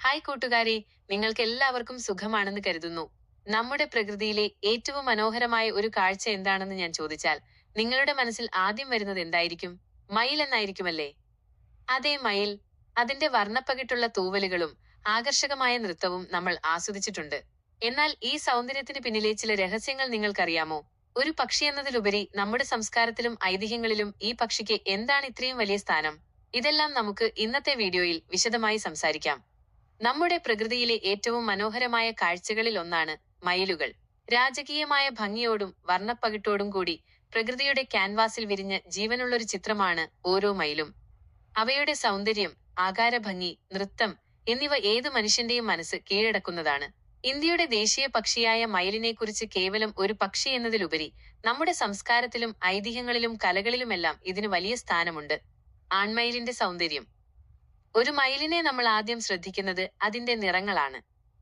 Hi കൂട്ടുകാരെ നിങ്ങൾക്ക് എല്ലാവർക്കും സുഖമാണെന്ന് കരുതുന്നു. നമ്മുടെ പ്രകൃതിയിലെ ഏറ്റവും മനോഹരമായ ഒരു കാഴ്ച എന്താണെന്ന് ഞാൻ ചോദിച്ചാൽ നിങ്ങളുടെ മനസ്സിൽ ആദ്യം വരുന്നത് എന്തായിരിക്കും? മയിൽ എന്നായിരിക്കുമല്ലേ? അതേ മയിൽ. അതിന്റെ വർണപ്പകിട്ടുള്ള തൂവലുകളും ആകർഷകമായ നൃത്തവും നമ്മൾ ആസ്വദിച്ചിട്ടുണ്ട്. എന്നാൽ ഈ സൗന്ദര്യത്തിന് പിന്നിലെ ചില രഹസ്യങ്ങൾ നിങ്ങൾക്കറിയാമോ? ഒരു പക്ഷി എന്നതിലുപരി നമ്മുടെ സംസ്കാരത്തിലും ഐതിഹ്യങ്ങളിലും ഈ പക്ഷിക്ക് എന്താണ് ഇത്രയും വലിയ സ്ഥാനം? ഇതെല്ലാം നമുക്ക് ഇന്നത്തെ വീഡിയോയിൽ വിശദമായി സംസാരിക്കാം. നമ്മുടെ പ്രകൃതിയിലെ ഏറ്റവും മനോഹരമായ കാഴ്ചകളിൽ ഒന്നാണ് മയിലുകൾ. രാജകീയമായ ഭംഗിയോടും വർണപ്പകിട്ടോടും കൂടി പ്രകൃതിയുടെ ക്യാൻവാസിൽ വിരിഞ്ഞ ജീവനുള്ളൊരു ചിത്രമാണ് ഓരോ മയിലും. അവയുടെ സൗന്ദര്യം ആകാരഭംഗി നൃത്തം എന്നിവ ഏതു മനുഷ്യന്റെയും മനസ്സ് കീഴടക്കുന്നതാണ്. ഇന്ത്യയുടെ ദേശീയ പക്ഷിയായ മയിലിനെക്കുറിച്ച് കേവലം ഒരു പക്ഷി എന്നതിലുപരി നമ്മുടെ സംസ്കാരത്തിലും ഐതിഹ്യങ്ങളിലും കലകളിലുമെല്ലാം ഇതിന് വലിയ സ്ഥാനമുണ്ട്. ആൺമയിലിന്റെ സൗന്ദര്യം ഒരു മയിലിനെ നമ്മൾ ആദ്യം ശ്രദ്ധിക്കുന്നത് അതിന്റെ നിറങ്ങളാണ്.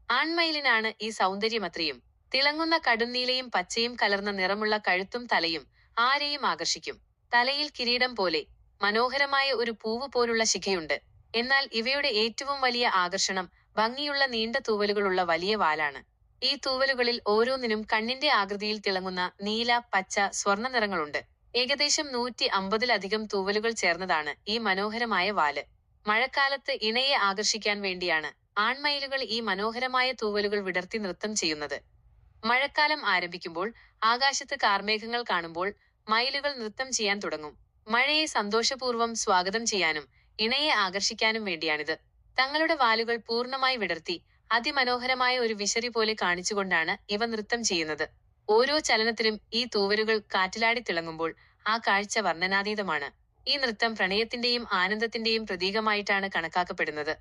ആൺമയിലിനാണ് ഈ സൗന്ദര്യമത്രയും. തിളങ്ങുന്ന കടുന്നീലയും പച്ചയും കലർന്ന നിറമുള്ള കഴുത്തും തലയും ആരെയും ആകർഷിക്കും. തലയിൽ കിരീടം പോലെ മനോഹരമായ ഒരു പൂവ് പോലുള്ള ശിഖയുണ്ട്. എന്നാൽ ഇവയുടെ ഏറ്റവും വലിയ ആകർഷണം ഭംഗിയുള്ള നീണ്ട തൂവലുകളുള്ള വലിയ വാലാണ്. ഈ തൂവലുകളിൽ ഓരോന്നിനും കണ്ണിന്റെ ആകൃതിയിൽ തിളങ്ങുന്ന നീല പച്ച സ്വർണ നിറങ്ങളുണ്ട്. ഏകദേശം നൂറ്റി അമ്പതിലധികം തൂവലുകൾ ചേർന്നതാണ് ഈ മനോഹരമായ വാൽ. മഴക്കാലത്ത് ഇണയെ ആകർഷിക്കാൻ വേണ്ടിയാണ് ആൺമയിലുകൾ ഈ മനോഹരമായ തൂവലുകൾ വിടർത്തി നൃത്തം ചെയ്യുന്നത്. മഴക്കാലം ആരംഭിക്കുമ്പോൾ ആകാശത്ത് കാർമേഘങ്ങൾ കാണുമ്പോൾ മയിലുകൾ നൃത്തം ചെയ്യാൻ തുടങ്ങും. മഴയെ സന്തോഷപൂർവം സ്വാഗതം ചെയ്യാനും ഇണയെ ആകർഷിക്കാനും വേണ്ടിയാണിത്. തങ്ങളുടെ വാലുകൾ പൂർണമായി വിടർത്തി അതിമനോഹരമായ ഒരു വിശറി പോലെ കാണിച്ചുകൊണ്ടാണ് ഇവ നൃത്തം ചെയ്യുന്നത്. ഓരോ ചലനത്തിലും ഈ തൂവലുകൾ കാറ്റിലാടി തിളങ്ങുമ്പോൾ ആ കാഴ്ച വർണനാതീതമാണ്. ഈ നൃത്തം പ്രണയത്തിന്റെയും ആനന്ദത്തിന്റെയും പ്രതീകമായിട്ടാണ് കണക്കാക്കപ്പെടുന്നത്.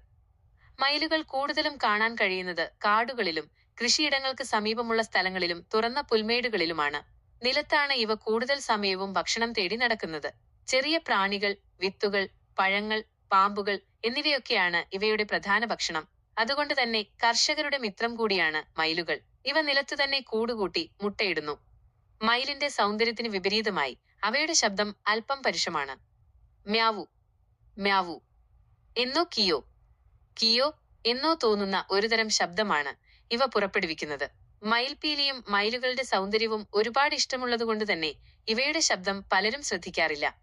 മയിലുകൾ കൂടുതലും കാണാൻ കഴിയുന്നത് കാടുകളിലും കൃഷിയിടങ്ങൾക്ക് സമീപമുള്ള സ്ഥലങ്ങളിലും തുറന്ന പുൽമേടുകളിലുമാണ്. നിലത്താണ് ഇവ കൂടുതൽ സമയവും ഭക്ഷണം തേടി നടക്കുന്നത്. ചെറിയ പ്രാണികൾ വിത്തുകൾ പഴങ്ങൾ പാമ്പുകൾ എന്നിവയൊക്കെയാണ് ഇവയുടെ പ്രധാന ഭക്ഷണം. അതുകൊണ്ട് തന്നെ കർഷകരുടെ മിത്രം കൂടിയാണ് മയിലുകൾ. ഇവ നിലത്തു തന്നെ കൂടുകൂട്ടി മുട്ടയിടുന്നു. മയിലിന്റെ സൗന്ദര്യത്തിന് വിപരീതമായി അവയുടെ ശബ്ദം അല്പം പരുഷമാണ്. Meow meow. എന്നോ കിയോ. കിയോ എന്നോ തോന്നുന്ന ഒരുതരം ശബ്ദമാണ് ഇവ പുറപ്പെടുവിക്കുന്നത്. മയിൽപീലിയും മയിലുകളുടെ സൗന്ദര്യവും ഒരുപാട് ഇഷ്ടമുള്ളതുകൊണ്ട് തന്നെ ഇവയുടെ ശബ്ദം പലരും ശ്രദ്ധിക്കാറില്ല.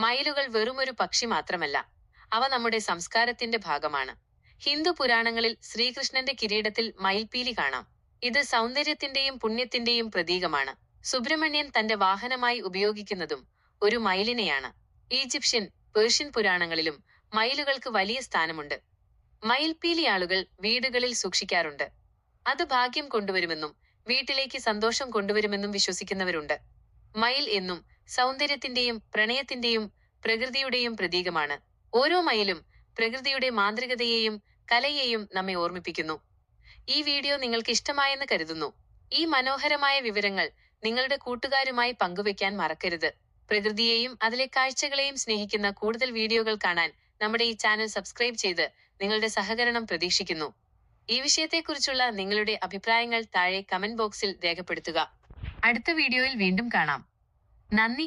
മയിലുകൾ വെറുമൊരു പക്ഷി മാത്രമല്ല അവ നമ്മുടെ സംസ്കാരത്തിന്റെ ഭാഗമാണ്. ഹിന്ദു പുരാണങ്ങളിൽ ശ്രീകൃഷ്ണന്റെ കിരീടത്തിൽ മയിൽപീലി കാണാം. ഇത് സൗന്ദര്യത്തിന്റെയും പുണ്യത്തിന്റെയും പ്രതീകമാണ്. സുബ്രഹ്മണ്യൻ തന്റെ വാഹനമായി ഉപയോഗിക്കുന്നതും ഒരു മയിലിനെയാണ്. ഈജിപ്ഷ്യൻ പേർഷ്യൻ പുരാണങ്ങളിലും മയിലുകൾക്ക് വലിയ സ്ഥാനമുണ്ട്. മയിൽപീലി ആളുകൾ വീടുകളിൽ സൂക്ഷിക്കാറുണ്ട്. അത് ഭാഗ്യം കൊണ്ടുവരുമെന്നും വീട്ടിലേക്ക് സന്തോഷം കൊണ്ടുവരുമെന്നും വിശ്വസിക്കുന്നവരുണ്ട്. മയിൽ എന്നും സൗന്ദര്യത്തിന്റെയും പ്രണയത്തിന്റെയും പ്രകൃതിയുടെയും പ്രതീകമാണ്. ഓരോ മയിലും പ്രകൃതിയുടെ മാന്ത്രികതയെയും കലയെയും നമ്മെ ഓർമ്മിപ്പിക്കുന്നു. ഈ വീഡിയോ നിങ്ങൾക്ക് ഇഷ്ടമായെന്ന് കരുതുന്നു. ഈ മനോഹരമായ വിവരങ്ങൾ നിങ്ങളുടെ കൂട്ടുകാരുമായി പങ്കുവെക്കാൻ മറക്കരുത്. പ്രകൃതിയെയും അതിലെ കാഴ്ചകളെയും സ്നേഹിക്കുന്ന കൂടുതൽ വീഡിയോകൾ കാണാൻ നമ്മുടെ ഈ ചാനൽ സബ്സ്ക്രൈബ് ചെയ്ത് നിങ്ങളുടെ സഹകരണം പ്രതീക്ഷിക്കുന്നു. ഈ വിഷയത്തെക്കുറിച്ചുള്ള നിങ്ങളുടെ അഭിപ്രായങ്ങൾ താഴെ കമന്റ് ബോക്സിൽ രേഖപ്പെടുത്തുക. അടുത്ത വീഡിയോയിൽ വീണ്ടും കാണാം. നന്ദി.